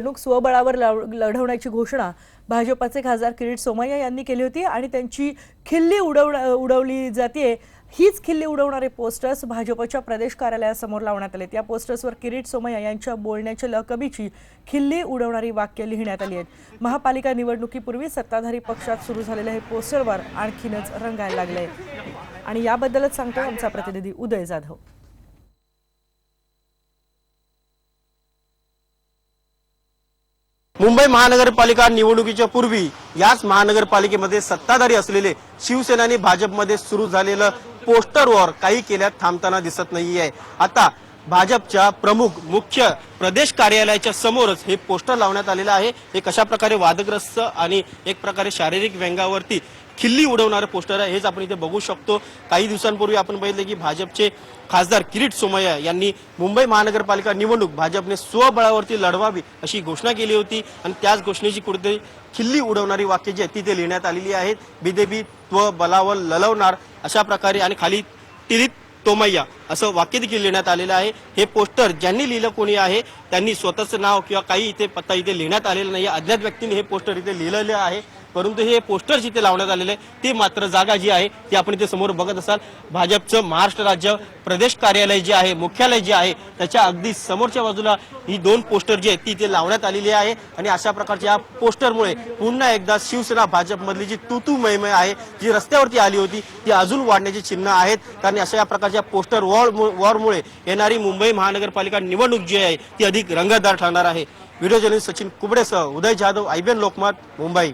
निवडणूक स्वबळावर लढवण्याची घोषणा भाजपाचे खासदार किरीट सोमय्या यांनी केली होती आणि त्यांची खिल्ली उडवण उडवली जाते हीच खिल्ली उडवणारे पोस्टर्स भाजपच्या प्रदेश कार्यालयासमोर लावण्यात आलेत. या पोस्टर्सवर किरीट सोमय्या यांच्या बोलण्याच्या लकबीची खिल्ली उडवणारी वाक्य लिहिण्यात आली आहेत. महापालिका निवडणुकीपूर्वी सत्ताधारी पक्षात सुरू झालेलं हे पोस्टरवर आणखीनच रंगायला लागलंय आणि याबद्दलच सांगतो आमचा प्रतिनिधी उदय जाधव. मुंबई महानगरपालिका निवडणुकीच्या पूर्वी याच महानगरपालिकेमध्ये सत्ताधारी असलेले शिवसेना आणि भाजपमध्ये सुरू झालेलं पोस्टर वॉर काही केल्यात थांबताना दिसत नाहीये. आता भाजपच्या प्रमुख मुख्य प्रदेश कार्यालयाच्या समोरच हे पोस्टर लावण्यात आलेलं आहे. हे कशा प्रकारे वादग्रस्त आणि एक प्रकारे शारीरिक व्यंगावरती खिल्ली उडवणारं पोस्टर आहे. हेच आपण इथे बघू शकतो. काही दिवसांपूर्वी आपण बघितलं की भाजपचे खासदार किरीट सोमय्या यांनी मुंबई महानगरपालिका निवडणूक भाजपने स्वबळावरती लढवावी अशी घोषणा केली होती. आणि त्याच घोषणेची कुठेतरी खिल्ली उडवणारी वाक्य जी आहेत तिथे लिहिण्यात आलेली आहेत. बिदेबी त्व बलावर ललवणार अशा प्रकारे आणि खाली टिरीत तोमय्या असं वाक्य देखील लिहिण्यात आलेलं आहे. हे पोस्टर ज्यांनी लिहिलं कोणी आहे त्यांनी स्वतःचं नाव किंवा काही इथे पत्ता इथे लिहिण्यात आलेलं नाही. अज्ञात व्यक्तीने हे पोस्टर इथे लिहिलेलं आहे. परंतु हे पोस्टर जिथे लावण्यात आलेले आहे ते मात्र जागा जी आहे ती आपण इथे समोर बघत असाल. भाजपचं महाराष्ट्र राज्य प्रदेश कार्यालय जे आहे मुख्यालय जे आहे त्याच्या अगदी समोरच्या बाजूला ही दोन पोस्टर जी आहेत ती इथे लावण्यात आलेली आहे. आणि अशा प्रकारच्या या पोस्टरमुळे पुन्हा एकदा शिवसेना भाजपमधली जी तुतू मैमय आहे जी रस्त्यावरती आली होती ती अजून वाढण्याची चिन्ह आहेत. कारण अशा या प्रकारच्या पोस्टर वॉर वॉरमुळे येणारी मुंबई महानगरपालिका निवडणूक जी आहे ती अधिक रंगतदार ठरणार आहे. व्हिडिओ जर्नलिस्ट सचिन कुबडेसह उदय जाधव आयबीएन लोकमत मुंबई.